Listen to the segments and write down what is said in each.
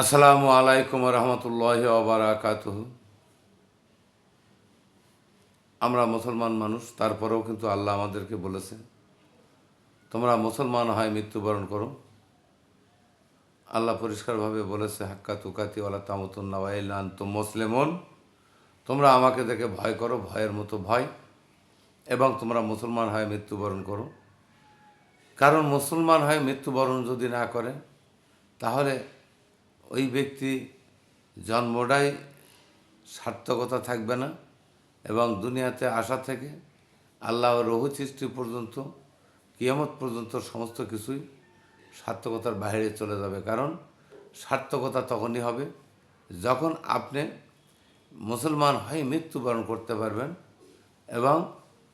আসসালামু আলাইকুম রহমতুল্লাহ ওবরাকাত আমরা মুসলমান মানুষ, তারপরেও কিন্তু আল্লাহ আমাদেরকে বলেছে তোমরা মুসলমান হয় মৃত্যুবরণ করো। আল্লাহ পরিষ্কারভাবে বলেছে, হাক্কা তুকাতি ওলা তামতুন্নাওয়াইলান তো মুসলিমন। তোমরা আমাকে দেখে ভয় করো, ভয়ের মতো ভয়, এবং তোমরা মুসলমান হয় মৃত্যুবরণ করো। কারণ মুসলমান হয় মৃত্যুবরণ যদি না করে, তাহলে ওই ব্যক্তি জন্মটাই সার্থকতা থাকবে না এবং দুনিয়াতে আসা থেকে আল্লাহ রহু সৃষ্টি পর্যন্ত, কিয়ামত পর্যন্ত সমস্ত কিছুই সার্থকতার বাইরে চলে যাবে। কারণ সার্থকতা তখনই হবে যখন আপনি মুসলমান হয়ে মৃত্যুবরণ করতে পারবেন এবং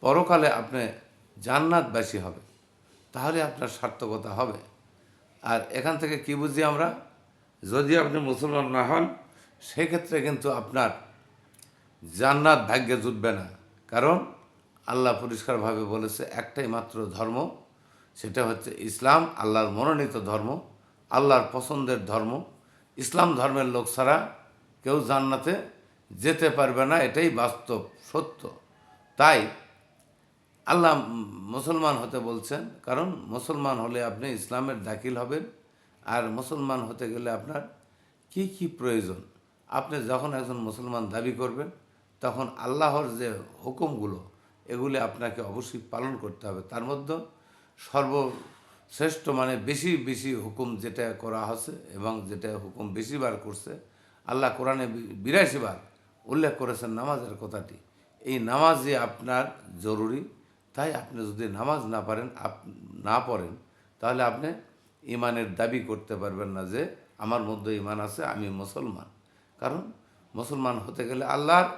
পরকালে আপনি জান্নাতবাসী হবে তাহলে আপনার সার্থকতা হবে। আর এখান থেকে কি বুঝি আমরা? যদি আপনি মুসলমান না হন, সেক্ষেত্রে কিন্তু আপনার জান্নাত ভাগ্যে জুটবে না। কারণ আল্লাহ পরিষ্কারভাবে বলেছে, একটাই মাত্র ধর্ম, সেটা হচ্ছে ইসলাম, আল্লাহর মনোনীত ধর্ম, আল্লাহর পছন্দের ধর্ম। ইসলাম ধর্মের লোক ছাড়া কেউ জান্নাতে যেতে পারবে না, এটাই বাস্তব সত্য। তাই আল্লাহ মুসলমান হতে বলছেন, কারণ মুসলমান হলে আপনি ইসলামের দাখিল হবেন। আর মুসলমান হতে গেলে আপনার কি কি প্রয়োজন? আপনি যখন একজন মুসলমান দাবি করবেন, তখন আল্লাহর যে হুকুমগুলো, এগুলি আপনাকে অবশ্যই পালন করতে হবে। তার মধ্যে সর্বশ্রেষ্ঠ মানে বেশি বেশি হুকুম যেটা করা হচ্ছে এবং যেটা হুকুম বেশিবার করছে, আল্লাহ কোরআনে বিরাশি বার উল্লেখ করেছেন নামাজের কথাটি। এই নামাজ যে আপনার জরুরি। তাই আপনি যদি নামাজ না পারেন, আপ না পড়েন, তাহলে আপনি ইমানের দাবি করতে পারবেন না যে আমার মধ্যে ইমান আছে, আমি মুসলমান। কারণ মুসলমান হতে গেলে আল্লাহর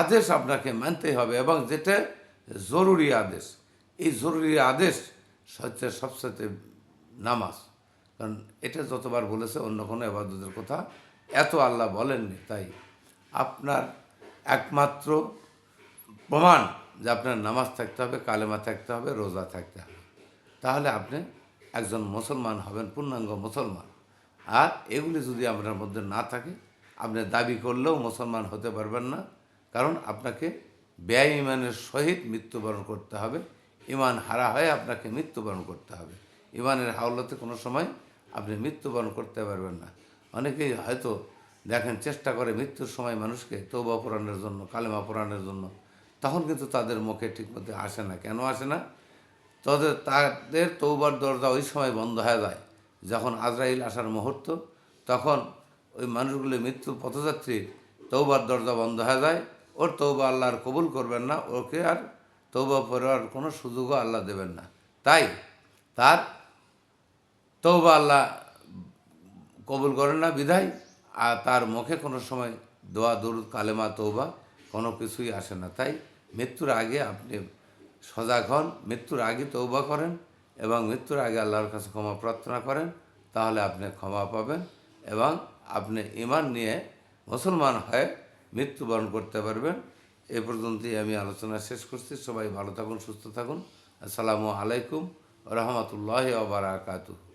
আদেশ আপনাকে মানতেই হবে এবং যেটা জরুরি আদেশ, এই জরুরি আদেশ হচ্ছে সবসাথে নামাজ। কারণ এটা যতবার বলেছে অন্য কোনো এবাদতের কথা এত আল্লাহ বলেননি। তাই আপনার একমাত্র প্রমাণ যে আপনার নামাজ থাকতে হবে, কালেমা থাকতে হবে, রোজা থাকতে হবে। তাহলে আপনি একজন মুসলমান হবেন, পূর্ণাঙ্গ মুসলমান। আর এগুলি যদি আপনার মধ্যে না থাকে, আপনি দাবি করলেও মুসলমান হতে পারবেন না। কারণ আপনাকে ব্যয় ইমানের সহিত মৃত্যুবরণ করতে হবে। ইমান হারা হয়ে আপনাকে মৃত্যুবরণ করতে হবে। ইমানের হাওলাতে কোনো সময় আপনি মৃত্যুবরণ করতে পারবেন না। অনেকেই হয়তো দেখেন চেষ্টা করে মৃত্যুর সময় মানুষকে তৌবা পুরাণের জন্য, কালেমা পুরাণের জন্য। তখন কিন্তু তাদের মুখে ঠিক ঠিকমতো আসে না। কেন আসে না? তাদের তাদের তৌবার দরজা ওই সময় বন্ধ হয়ে যায়, যখন আজরাইল আসার মুহূর্ত। তখন ওই মানুষগুলি মৃত্যু পথযাত্রীর তৌবার দরজা বন্ধ হয়ে যায়। ওর তৌবা আল্লাহ আর কবুল করবেন না, ওকে আর তৌবা পড়ার কোনো সুযোগও আল্লাহ দেবেন না। তাই তার তৌবা আল্লাহ কবুল করেন না বিধায় আর তার মুখে কোনো সময় দোয়া, দরুদ, কালেমা তৌবা কোনো কিছুই আসে না। তাই মৃত্যুর আগে আপনি সজাগ হন, মৃত্যুর আগে তৌবা করেন এবং মৃত্যুর আগে আল্লাহর কাছে ক্ষমা প্রার্থনা করেন, তাহলে আপনি ক্ষমা পাবেন এবং আপনি ইমান নিয়ে মুসলমান হয়ে মৃত্যুবরণ করতে পারবেন। এ পর্যন্তই আমি আলোচনা শেষ করছি। সবাই ভালো থাকুন, সুস্থ থাকুন। আসসালামু আলাইকুম রহমতুল্লাহ ওবরাকাতুহ